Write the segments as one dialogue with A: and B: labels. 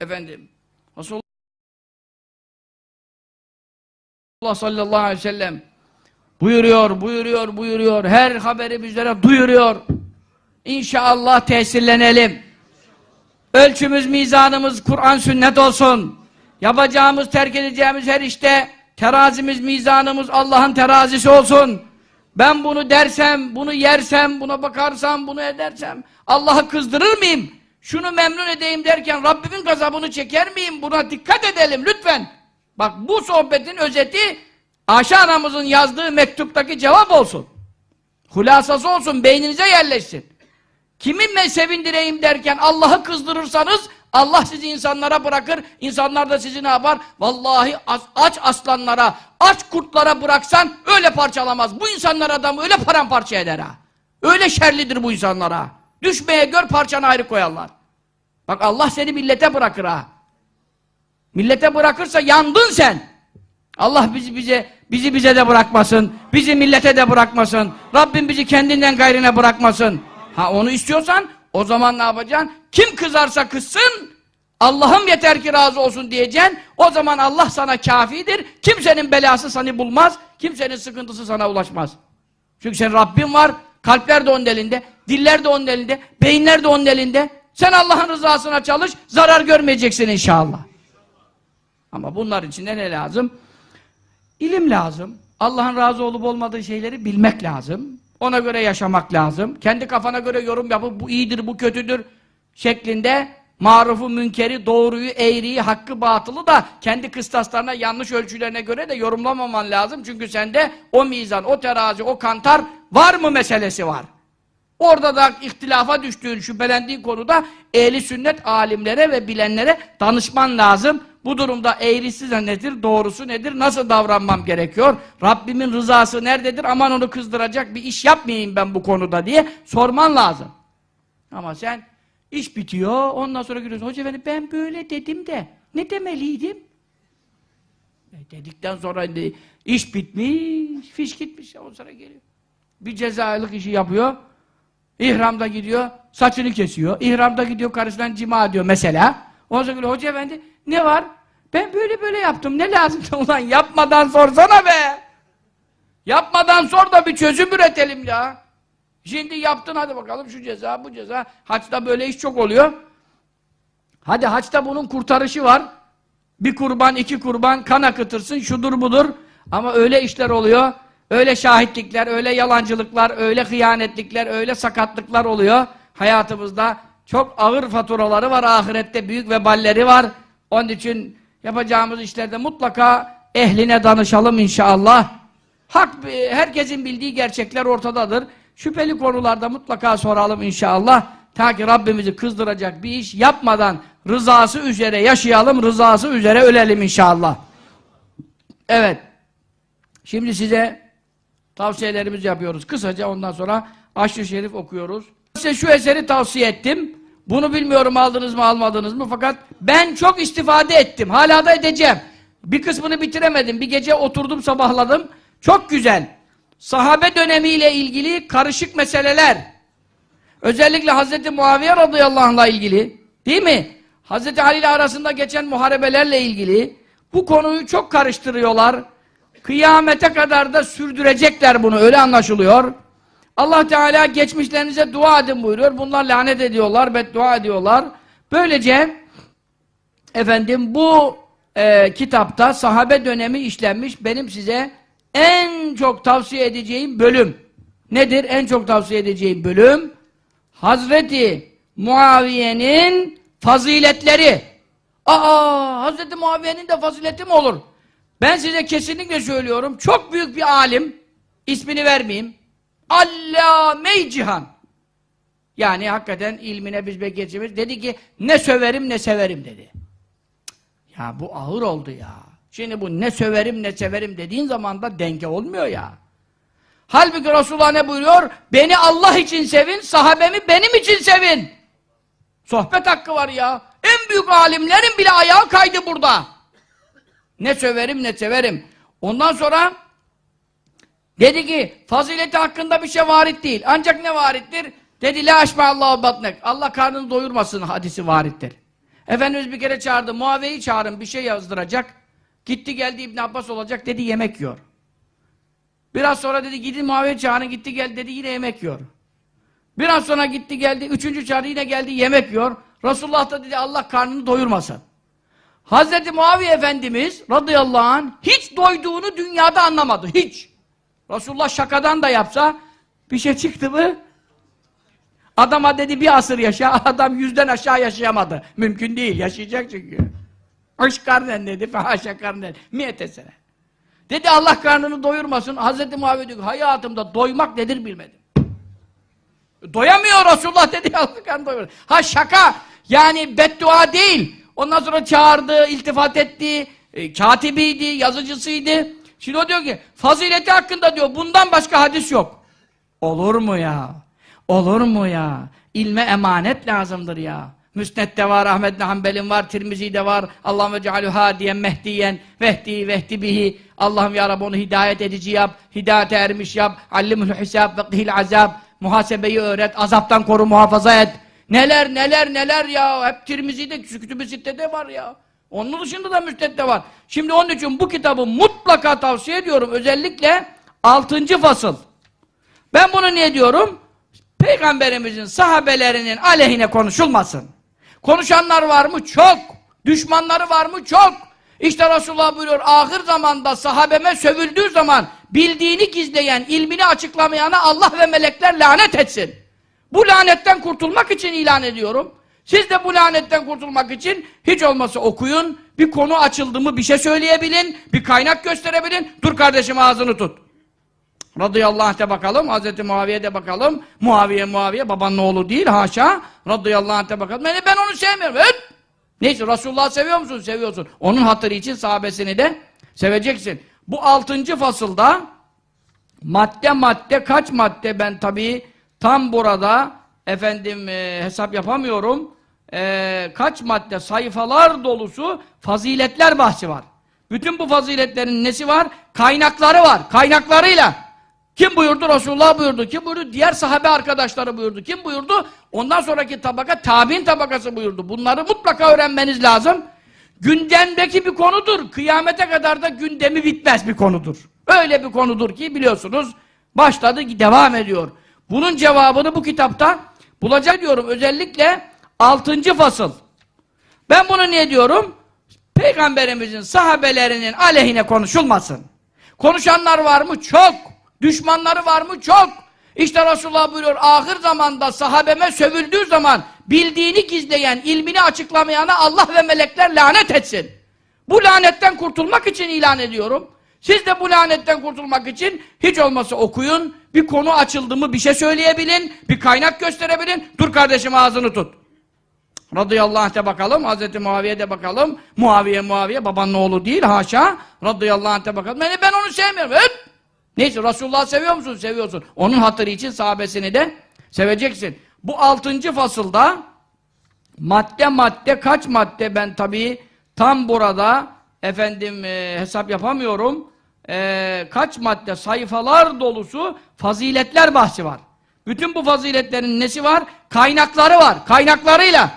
A: efendim Resulullah sallallahu aleyhi ve sellem buyuruyor, buyuruyor, buyuruyor. Her haberi bizlere duyuruyor. İnşallah tesirlenelim. Ölçümüz, mizanımız Kur'an sünnet olsun. Yapacağımız, terk edeceğimiz her işte terazimiz, mizanımız Allah'ın terazisi olsun. Ben bunu dersem, bunu yersem, buna bakarsam, bunu edersem Allah'ı kızdırır mıyım? Şunu memnun edeyim derken Rabbimin gazabını çeker miyim? Buna dikkat edelim lütfen. Bak bu sohbetin özeti Ayşe anamızın yazdığı mektuptaki cevap olsun. Hulasası olsun, beyninize yerleşsin. Kiminle sevindireyim derken Allah'ı kızdırırsanız Allah sizi insanlara bırakır, insanlar da sizi ne yapar? Vallahi aç, aç aslanlara, aç kurtlara bıraksan öyle parçalamaz. Bu insanlar adamı öyle paramparça eder ha. Öyle şerlidir bu insanlara. Düşmeye gör parçanı ayrı koyarlar. Bak Allah seni millete bırakır ha. Millete bırakırsa yandın sen. Allah bizi bize bizi bize de bırakmasın. Bizi millete de bırakmasın. Rabbim bizi kendinden gayrine bırakmasın. Ha onu istiyorsan o zaman ne yapacaksın? Kim kızarsa kızsın Allah'ım yeter ki razı olsun diyeceksin. O zaman Allah sana kafidir. Kimsenin belası seni bulmaz. Kimsenin sıkıntısı sana ulaşmaz. Çünkü senin Rabbin var. Kalpler de onun elinde. Diller de onun elinde. Beyinler de onun elinde. Sen Allah'ın rızasına çalış. Zarar görmeyeceksin inşallah. Ama bunlar için ne lazım? İlim lazım. Allah'ın razı olup olmadığı şeyleri bilmek lazım. Ona göre yaşamak lazım. Kendi kafana göre yorum yapıp bu iyidir, bu kötüdür şeklinde marufu, münkeri, doğruyu, eğriyi, hakkı, batılı da kendi kıstaslarına, yanlış ölçülerine göre de yorumlamaman lazım. Çünkü sende o mizan, o terazi, o kantar var mı meselesi var. Orada da ihtilafa düştüğün, şüphelendiğin konuda ehli sünnet alimlere ve bilenlere danışman lazım. Bu durumda eğrisi de nedir, doğrusu nedir, nasıl davranmam gerekiyor, Rabbimin rızası nerededir, aman onu kızdıracak bir iş yapmayayım ben bu konuda diye sorman lazım. Ama sen iş bitiyor, ondan sonra giriyorsun, hoca efendi ben böyle dedim de ne demeliydim? E dedikten sonra iş bitmiş, fiş gitmiş, o sonra geliyor. Bir cezalık işi yapıyor, İhramda gidiyor, saçını kesiyor. İhramda gidiyor, karısından cima ediyor mesela. Ondan sonra hoca efendi, ne var? Ben böyle böyle yaptım, ne lazım? Ulan yapmadan sorsana be! Yapmadan sor da bir çözüm üretelim ya. Şimdi yaptın, hadi bakalım şu ceza, bu ceza. Haçta böyle iş çok oluyor. Hadi haçta bunun kurtarışı var. Bir kurban, iki kurban, kan akıtırsın, şudur budur. Ama öyle işler oluyor. Öyle şahitlikler, öyle yalancılıklar, öyle hıyanetlikler, öyle sakatlıklar oluyor. Hayatımızda çok ağır faturaları var, ahirette büyük veballeri var. Onun için yapacağımız işlerde mutlaka ehline danışalım inşallah. Hak, herkesin bildiği gerçekler ortadadır. Şüpheli konularda mutlaka soralım inşallah. Ta ki Rabbimizi kızdıracak bir iş yapmadan rızası üzere yaşayalım, rızası üzere ölelim inşallah. Evet. Şimdi size tavsiyelerimizi yapıyoruz. Kısaca ondan sonra Aşrı Şerif okuyoruz. Size şu eseri tavsiye ettim. Bunu bilmiyorum aldınız mı almadınız mı fakat ben çok istifade ettim. Hala da edeceğim. Bir kısmını bitiremedim. Bir gece oturdum sabahladım. Çok güzel. Sahabe dönemiyle ilgili karışık meseleler. Özellikle Hz. Muaviye radıyallahu anh'la ilgili. Değil mi? Hz. Ali ile arasında geçen muharebelerle ilgili. Bu konuyu çok karıştırıyorlar. Kıyamete kadar da sürdürecekler bunu. Öyle anlaşılıyor. Allah Teala geçmişlerinize dua edin buyuruyor. Bunlar lanet ediyorlar, beddua ediyorlar. Böylece efendim bu e, kitapta sahabe dönemi işlenmiş benim size en çok tavsiye edeceğim bölüm. Nedir en çok tavsiye edeceğim bölüm? Hazreti Muaviye'nin faziletleri. Aa, Hazreti Muaviye'nin de fazileti mi olur? Ben size kesinlikle söylüyorum, çok büyük bir alim, ismini vermeyeyim, Allame-i Cihan. Yani hakikaten ilmine biz bekgeçimiz. Dedi ki, ne söverim ne severim dedi. Ya bu ağır oldu ya. Şimdi bu ne söverim ne severim dediğin zaman da denge olmuyor ya. Halbuki Resulullah ne buyuruyor? Beni Allah için sevin, sahabemi benim için sevin. Sohbet hakkı var ya. En büyük alimlerin bile ayağı kaydı burada. Ne söverim ne severim. Ondan sonra dedi ki fazileti hakkında bir şey varit değil. Ancak ne varittir? Dedi la aşma Allahu batnek. Allah karnını doyurmasın hadisi varittir. Efendimiz bir kere çağırdı. Muaviye'yi çağırın bir şey yazdıracak. Gitti geldi İbn Abbas olacak dedi yemek yiyor. Biraz sonra dedi gidin Muaviye çağırın gitti geldi dedi yine yemek yiyor. Biraz sonra gitti geldi üçüncü çağırdı yine geldi yemek yiyor. Resulullah da dedi Allah karnını doyurmasın. Hazreti Muaviye Efendimiz radıyallahu anh hiç doyduğunu dünyada anlamadı. Hiç. Resulullah şakadan da yapsa bir şey çıktı mı adama dedi bir asır yaşa adam yüzden aşağı yaşayamadı. Mümkün değil yaşayacak çünkü. Aşkarnen dedi fehaşakarnen miyete sene. Dedi Allah karnını doyurmasın. Hazreti Muaviye diyor hayatımda doymak nedir bilmedim. Doyamıyor Resulullah dedi Allah karnını doyurmasın. Ha şaka yani beddua değil. Ondan sonra çağırdı, iltifat etti, e, katibiydi, yazıcısıydı. Şimdi o diyor ki, fazileti hakkında diyor, bundan başka hadis yok. Olur mu ya? Olur mu ya? İlme emanet lazımdır ya. Müsned'de var, Ahmet bin Hanbel'in var, Tirmizi'de var. Allah'ım ve cealü hadiyen, mehdiyen, vehdi, vehdi bihi. Allah'ım ya Rabbi onu hidayet edici yap, hidayete ermiş yap. Allimul hisab qihil azab. Muhasebeyi öğret, azaptan koru, muhafaza et. Neler neler neler ya. Hep Tirmizi'de, Kütüb-i Sitte'de var ya. Onun dışında da Müsned'de var. Şimdi onun için bu kitabı mutlaka tavsiye ediyorum. Özellikle 6. fasıl. Ben bunu niye diyorum? Peygamberimizin sahabelerinin aleyhine konuşulmasın. Konuşanlar var mı? Çok. Düşmanları var mı? Çok. İşte Resulullah buyuruyor, ahir zamanda sahabeme sövüldüğü zaman bildiğini gizleyen, ilmini açıklamayana Allah ve melekler lanet etsin. Bu lanetten kurtulmak için ilan ediyorum. Siz de bu lanetten kurtulmak için hiç olmazsa okuyun, bir konu açıldı mı bir şey söyleyebilin, bir kaynak gösterebilin. Dur kardeşim ağzını tut. Radıyallahu anh'te bakalım, Hazreti Muaviye'de bakalım. Muaviye, Muaviye, babanın oğlu değil, haşa. Radıyallahu anh'te bakalım. Yani ben onu sevmiyorum. Evet. Neyse, Resulullah'ı seviyor musun? Seviyorsun. Onun hatırı için sahabesini de seveceksin. Bu altıncı fasılda madde madde, kaç madde ben tabii tam burada efendim e, hesap yapamıyorum. E, kaç madde, sayfalar dolusu faziletler bahsi var. Bütün bu faziletlerin nesi var? Kaynakları var. Kaynaklarıyla. Kim buyurdu? Resulullah buyurdu. Kim buyurdu? Diğer sahabe arkadaşları buyurdu. Kim buyurdu? Ondan sonraki tabaka tabi'in tabakası buyurdu. Bunları mutlaka öğrenmeniz lazım. Gündemdeki bir konudur. Kıyamete kadar da gündemi bitmez bir konudur. Öyle bir konudur ki biliyorsunuz başladı devam ediyor. Bunun cevabını bu kitapta bulacak diyorum. Özellikle 6. fasıl. Ben bunu niye diyorum? Peygamberimizin sahabelerinin aleyhine konuşulmasın. Konuşanlar var mı? Çok. Düşmanları var mı? Çok. İşte Resulullah buyuruyor, ahir zamanda sahabeme sövüldüğü zaman bildiğini gizleyen, ilmini açıklamayana Allah ve melekler lanet etsin. Bu lanetten kurtulmak için ilan ediyorum. Siz de bu lanetten kurtulmak için hiç olmazsa okuyun, bir konu açıldı mı bir şey söyleyebilin, bir kaynak gösterebilin. Dur kardeşim ağzını tut. Radıyallahu anh'te bakalım, Hazreti Muaviye'de bakalım. Muaviye, Muaviye, babanın oğlu değil, haşa. Radıyallahu anh'te bakalım. Yani ben onu sevmiyorum. Evet. Neyse, Resulullah'ı seviyor musun? Seviyorsun. Onun hatırı için sahabesini de seveceksin. Bu altıncı fasılda madde madde, kaç madde ben tabii tam burada efendim e, hesap yapamıyorum. E, kaç madde, sayfalar dolusu faziletler bahsi var. Bütün bu faziletlerin nesi var? Kaynakları var. Kaynaklarıyla.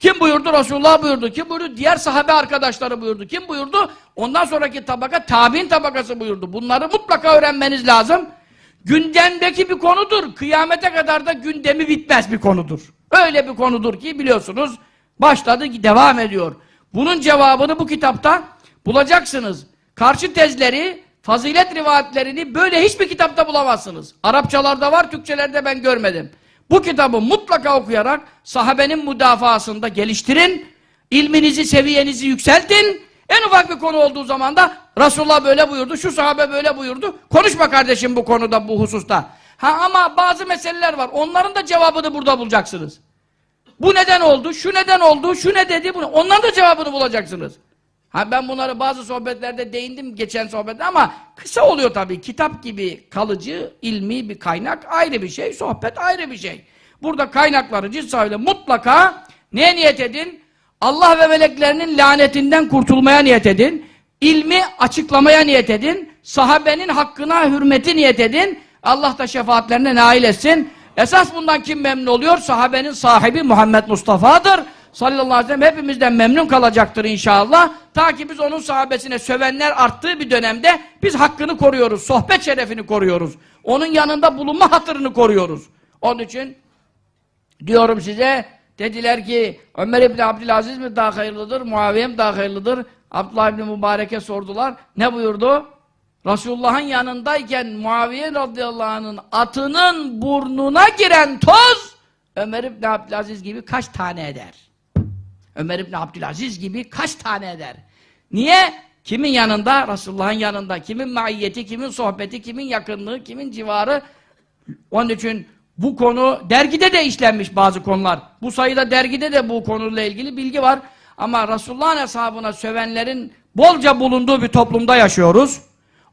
A: Kim buyurdu? Resulullah buyurdu. Kim buyurdu? Diğer sahabe arkadaşları buyurdu. Kim buyurdu? Ondan sonraki tabaka tabi'in tabakası buyurdu. Bunları mutlaka öğrenmeniz lazım. Gündemdeki bir konudur. Kıyamete kadar da gündemi bitmez bir konudur. Öyle bir konudur ki biliyorsunuz başladı devam ediyor. Bunun cevabını bu kitapta bulacaksınız. Karşı tezleri, fazilet rivayetlerini böyle hiçbir kitapta bulamazsınız. Arapçalarda var, Türkçelerde ben görmedim. Bu kitabı mutlaka okuyarak sahabenin müdafaasında geliştirin, ilminizi, seviyenizi yükseltin. En ufak bir konu olduğu zaman da Resulullah böyle buyurdu, şu sahabe böyle buyurdu. Konuşma kardeşim bu konuda, bu hususta. Ha ama bazı meseleler var. Onların da cevabını burada bulacaksınız. Bu neden oldu, şu neden oldu, şu ne dedi, bunu. Onların da cevabını bulacaksınız. Ha ben bunları bazı sohbetlerde değindim geçen sohbette ama kısa oluyor tabii. Kitap gibi kalıcı, ilmi bir kaynak ayrı bir şey, sohbet ayrı bir şey. Burada kaynakları sahibi mutlaka neye niyet edin? Allah ve meleklerinin lanetinden kurtulmaya niyet edin. İlmi açıklamaya niyet edin. Sahabenin hakkına hürmeti niyet edin. Allah da şefaatlerine nail etsin. Esas bundan kim memnun oluyor? Sahabenin sahibi Muhammed Mustafa'dır. Sallallahu aleyhi ve sellem hepimizden memnun kalacaktır inşallah. Ta ki biz onun sahabesine sövenler arttığı bir dönemde biz hakkını koruyoruz. Sohbet şerefini koruyoruz. Onun yanında bulunma hatırını koruyoruz. Onun için diyorum size dediler ki Ömer İbni Abdülaziz mi daha hayırlıdır, Muaviye mi daha hayırlıdır? Abdullah İbni Mübarek'e sordular. Ne buyurdu? Resulullah'ın yanındayken Muaviye radıyallahu anh'ın atının burnuna giren toz Ömer İbni Abdülaziz gibi kaç tane eder? Ömer İbni Abdülaziz gibi kaç tane eder? Niye? Kimin yanında? Resulullah'ın yanında. Kimin maiyeti, kimin sohbeti, kimin yakınlığı, kimin civarı? Onun için bu konu dergide de işlenmiş bazı konular. Bu sayıda dergide de bu konuyla ilgili bilgi var. Ama Resulullah'ın hesabına sövenlerin bolca bulunduğu bir toplumda yaşıyoruz.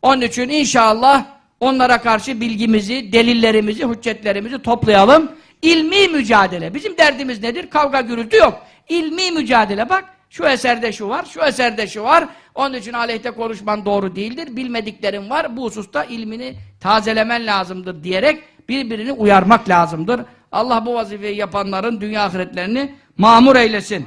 A: Onun için inşallah onlara karşı bilgimizi, delillerimizi, hüccetlerimizi toplayalım. İlmi mücadele. Bizim derdimiz nedir? Kavga gürültü yok. İlmi mücadele. Bak şu eserde şu var, şu eserde şu var. Onun için aleyhte konuşman doğru değildir. Bilmediklerin var. Bu hususta ilmini tazelemen lazımdır diyerek birbirini uyarmak lazımdır. Allah bu vazifeyi yapanların dünya ahiretlerini mamur eylesin.